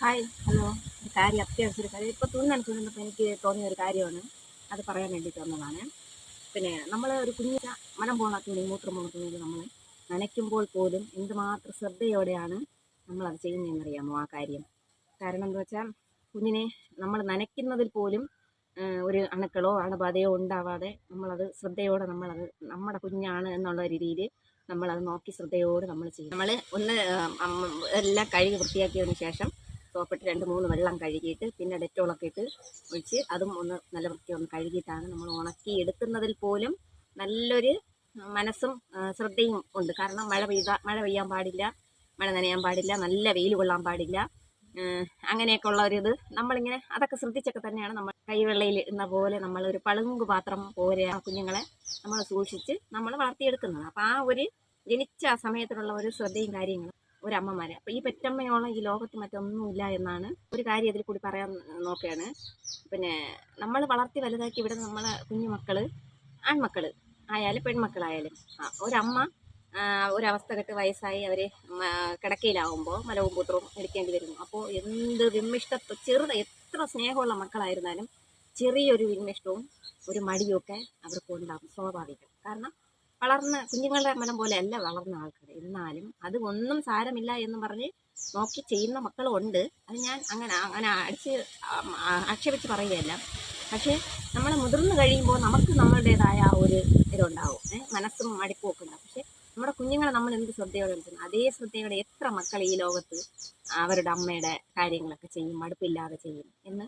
Hi hello ഒരു കാര്യം അത്യാവശ്യം ഒരു കാര്യം. ഇപ്പോൾ തുണി നനച്ചുകൊണ്ടിരുന്നപ്പോൾ എനിക്ക് തോന്നിയ ഒരു കാര്യമാണ്. അത് പറയാൻ വേണ്ടി വന്നതാണ് പിന്നെ നമ്മൾ ഒരു കുഞ്ഞിന മനം പോണ തുണി മൂത്രം പോണ തുണിയിൽ നമ്മൾ നനയ്ക്കുമ്പോൾ പോലും എന്തുമാത്രം ശ്രദ്ധയോടെയാണ് നമ്മളത് ചെയ്യുന്നതെന്നറിയാമോ ആ കാര്യം? കാരണം എന്താ വെച്ചാൽ കുഞ്ഞിനെ നമ്മൾ നനയ്ക്കുന്നതിൽ പോലും ഒരു അണുക്കളോ അണുബാധയോ ഉണ്ടാവാതെ നമ്മളത് ശ്രദ്ധയോടെ നമ്മളത് നമ്മുടെ കുഞ്ഞാണ് എന്നുള്ള രീതിയിൽ നമ്മളത് നോക്കി ശ്രദ്ധയോടെ നമ്മൾ ചെയ്യും. നമ്മൾ ഒന്ന് എല്ലാം കഴുകി വൃത്തിയാക്കിയതിന് ശേഷം സോപ്പിട്ട് രണ്ട് മൂന്ന് വെള്ളം കഴുകിയിട്ട് പിന്നെ ഡെറ്റോളൊക്കെ ഇട്ട് ഒഴിച്ച് അതും ഒന്ന് നല്ല വൃത്തി ഒന്ന് കഴുകിയിട്ടാണ് നമ്മൾ ഉണക്കി എടുക്കുന്നതിൽ പോലും നല്ലൊരു മനസ്സും ശ്രദ്ധയും ഉണ്ട്. കാരണം മഴ പെയ്ത മഴ പെയ്യാൻ പാടില്ല മഴ നനയാൻ പാടില്ല നല്ല വെയിൽ കൊള്ളാൻ പാടില്ല. അങ്ങനെയൊക്കെ ഉള്ള ഒരു ഇത്. നമ്മളിങ്ങനെ അതൊക്കെ ശ്രദ്ധിച്ചൊക്കെ തന്നെയാണ് നമ്മൾ കൈവെള്ളയിൽ ഇടുന്ന പോലെ നമ്മൾ ഒരു പളുങ്ക് പാത്രം പോലെ ആ കുഞ്ഞുങ്ങളെ നമ്മൾ സൂക്ഷിച്ച് നമ്മൾ വളർത്തിയെടുക്കുന്നത്. അപ്പം ആ ഒരു ജനിച്ച ആ സമയത്തിലുള്ള ഒരു ശ്രദ്ധയും കാര്യങ്ങളും ഒരു അമ്മമാരെ അപ്പം ഈ പെറ്റമ്മയോളം ഈ ലോകത്ത് മറ്റൊന്നുമില്ല എന്നാണ് ഒരു കാര്യം ഇതിൽ കൂടി പറയാൻ നോക്കുകയാണ്. പിന്നെ നമ്മൾ വളർത്തി വലുതാക്കി ഇവിടെ നമ്മളെ കുഞ്ഞുമക്കൾ ആൺമക്കൾ ആയാലും പെൺമക്കളായാലും. ആ ഒരമ്മ ഒരവസ്ഥ കെട്ട് വയസ്സായി അവർ കിടക്കയിലാവുമ്പോൾ മലവും മൂത്രവും എടുക്കേണ്ടി വരുന്നു. അപ്പോൾ എന്ത് വിമ്മിഷ്ട ചെറുത എത്ര സ്നേഹമുള്ള മക്കളായിരുന്നാലും ചെറിയൊരു വിമ്മിഷ്ടവും ഒരു മടിയൊക്കെ അവർക്ക് ഉണ്ടാകും സ്വാഭാവികം. കാരണം വളർന്ന കുഞ്ഞുങ്ങളുടെ മനം പോലെ അല്ല വളർന്ന ആൾക്കാർ എന്നാലും അത് ഒന്നും സാരമില്ല എന്ന് പറഞ്ഞ് നോക്കി ചെയ്യുന്ന മക്കളും ഉണ്ട് അത് ഞാൻ അങ്ങനെ അങ്ങനെ അടിച്ച് ആക്ഷേപിച്ച് പറയുകയല്ല. പക്ഷേ നമ്മൾ മുതിർന്നു കഴിയുമ്പോൾ നമുക്ക് നമ്മളുടേതായ ഒരു ഇതുണ്ടാവും. മനസ്സും മടുപ്പും ഒക്കെ ഉണ്ടാവും. പക്ഷേ നമ്മുടെ കുഞ്ഞുങ്ങളെ നമ്മൾ എന്ത് ശ്രദ്ധയോടെ എടുക്കുന്നു? അതേ ശ്രദ്ധയോടെ എത്ര മക്കൾ ഈ ലോകത്ത് അവരുടെ അമ്മയുടെ കാര്യങ്ങളൊക്കെ ചെയ്യും മടുപ്പില്ലാതെ ചെയ്യും എന്ന്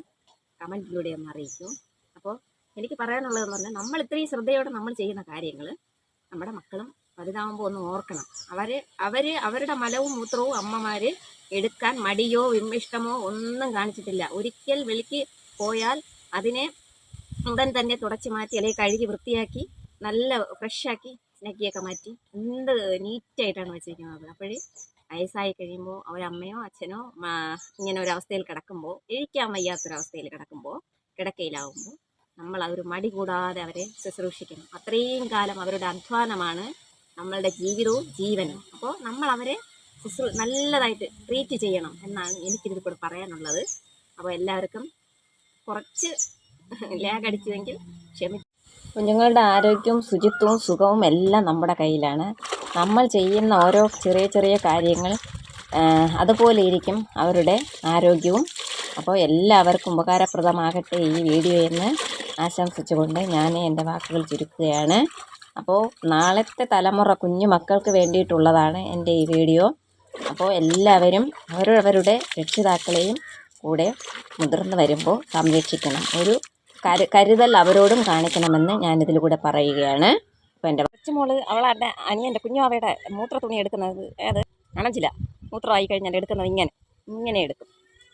കമന്റിലൂടെ ഒന്ന് അറിയിക്കും. അപ്പോൾ എനിക്ക് പറയാനുള്ളതെന്ന് പറഞ്ഞാൽ നമ്മൾ ഇത്രയും ശ്രദ്ധയോടെ നമ്മൾ ചെയ്യുന്ന കാര്യങ്ങൾ നമ്മുടെ മക്കളും വലുതാവുമ്പോൾ ഒന്ന് ഓർക്കണം. അവർ അവർ അവരുടെ മലവും മൂത്രവും അമ്മമാര് എടുക്കാൻ മടിയോ വിമ്മിഷ്ടമോ ഒന്നും കാണിച്ചിട്ടില്ല. ഒരിക്കൽ വെളിക്ക് പോയാൽ അതിനെ ഉടൻ തന്നെ തുടച്ചു മാറ്റി അല്ലെങ്കിൽ കഴുകി വൃത്തിയാക്കി നല്ല ഫ്രഷാക്കി സ്നക്കിയൊക്കെ മാറ്റി എന്ത് നീറ്റായിട്ടാണ് വെച്ചിരിക്കുന്നത്. അപ്പോഴേ വയസ്സായി കഴിയുമ്പോൾ അവരമ്മയോ അച്ഛനോ ഇങ്ങനെ ഒരു അവസ്ഥയിൽ കിടക്കുമ്പോൾ എഴിക്കാൻ വയ്യാത്തൊരവസ്ഥയിൽ കിടക്കുമ്പോൾ കിടക്കയിലാവുമ്പോൾ നമ്മൾ അവർ മടി കൂടാതെ അവരെ ശുശ്രൂഷിക്കണം അത്രയും കാലം അവരുടെ അധ്വാനമാണ് നമ്മളുടെ ജീവിതവും ജീവനും. അപ്പോൾ നമ്മൾ അവരെ ശുശ്രൂ നല്ലതായിട്ട് ട്രീറ്റ് ചെയ്യണം എന്നാണ് എനിക്കിതിൽ കൂടെ പറയാനുള്ളത്. അപ്പോൾ എല്ലാവർക്കും കുറച്ച് ലാഗ് അടിച്ചുവെങ്കിൽ ക്ഷമി കുഞ്ഞുങ്ങളുടെ ആരോഗ്യവും ശുചിത്വവും സുഖവും എല്ലാം നമ്മുടെ കയ്യിലാണ്. നമ്മൾ ചെയ്യുന്ന ഓരോ ചെറിയ ചെറിയ കാര്യങ്ങൾ അതുപോലെ ഇരിക്കും അവരുടെ ആരോഗ്യവും. അപ്പോൾ എല്ലാവർക്കും ഉപകാരപ്രദമാകട്ടെ ഈ വീഡിയോ എന്ന് ആശംസിച്ചുകൊണ്ട് ഞാൻ എന്റെ വാക്കുകൾ ചുരുക്കുകയാണ്. അപ്പോൾ നാളത്തെ തലമുറ കുഞ്ഞു മക്കൾക്ക് വേണ്ടിയിട്ടുള്ളതാണ് എന്റെ ഈ വീഡിയോ. അപ്പോൾ എല്ലാവരും അവരവരുടെ രക്ഷിതാക്കളെയും കൂടെ മുതിർന്നു വരുമ്പോൾ സംരക്ഷിക്കണം. ഒരു കരു കരുതൽ അവരോടും കാണിക്കണമെന്ന് ഞാനിതിലൂടെ പറയുകയാണ്. അപ്പോൾ എന്റെ കൊച്ചുമോൾ അവളുടെ അനിയന്റെ കുഞ്ഞുമാവയുടെ മൂത്ര തുണി എടുക്കുന്നത്. ഏത്? അണച്ചില്ല മൂത്രമായി കഴിഞ്ഞാൽ എടുക്കുന്നത് ഇങ്ങനെ. ഇങ്ങനെ എടുക്കും.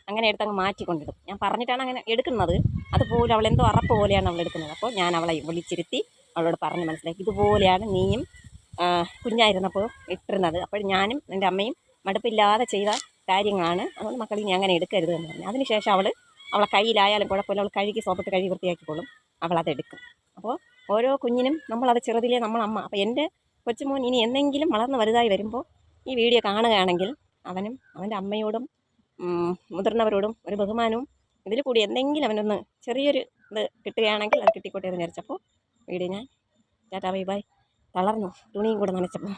അങ്ങനെ എടുത്ത് അങ്ങ് മാറ്റിക്കൊണ്ടിടും. ഞാൻ പറഞ്ഞിട്ടാണ് അങ്ങനെ എടുക്കുന്നത്. അതുപോലെ അവൾ എന്തോ അറപ്പ് പോലെയാണ് അവൾ എടുക്കുന്നത്. അപ്പോൾ ഞാൻ അവളെ വിളിച്ചിരുത്തി അവളോട് പറഞ്ഞ് മനസ്സിലാക്കി. ഇതുപോലെയാണ് നീയും കുഞ്ഞായിരുന്നപ്പോൾ ഇട്ടിരുന്നത്. അപ്പോൾ ഞാനും എന്റെ അമ്മയും മടുപ്പില്ലാതെ ചെയ്ത കാര്യങ്ങളാണ്. അതുകൊണ്ട് മക്കൾ ഇനി അങ്ങനെ എടുക്കരുത് എന്ന് പറഞ്ഞു. അതിനുശേഷം അവൾ അവളെ കയ്യിലായാലും കുഴപ്പമില്ല. അവൾ കഴുകി സോപ്പിട്ട് കഴുകി വൃത്തിയാക്കിക്കോളും. അവളതെടുക്കും അപ്പോൾ ഓരോ കുഞ്ഞിനും നമ്മളത് ചെറുതിലേ നമ്മളമ്മ അപ്പോൾ എന്റെ കൊച്ചുമോൻ ഇനി എന്തെങ്കിലും വളർന്ന് വലുതായി വരുമ്പോൾ ഈ വീഡിയോ കാണുകയാണെങ്കിൽ അവനും അവന്റെ അമ്മയോടും മുതിർന്നവരോടും ഒരു ബഹുമാനവും ഇതിൽ കൂടി എന്തെങ്കിലും അവനൊന്ന് ചെറിയൊരു ഇത് കിട്ടുകയാണെങ്കിൽ അത് കിട്ടിക്കോട്ടെ എന്ന് വിചാരിച്ചപ്പോൾ വീഡിയോ ഞാൻ ടാറ്റാ ബൈ ബൈ തളർന്നു തുണിയും കൂടെ നനച്ചപ്പോൾ.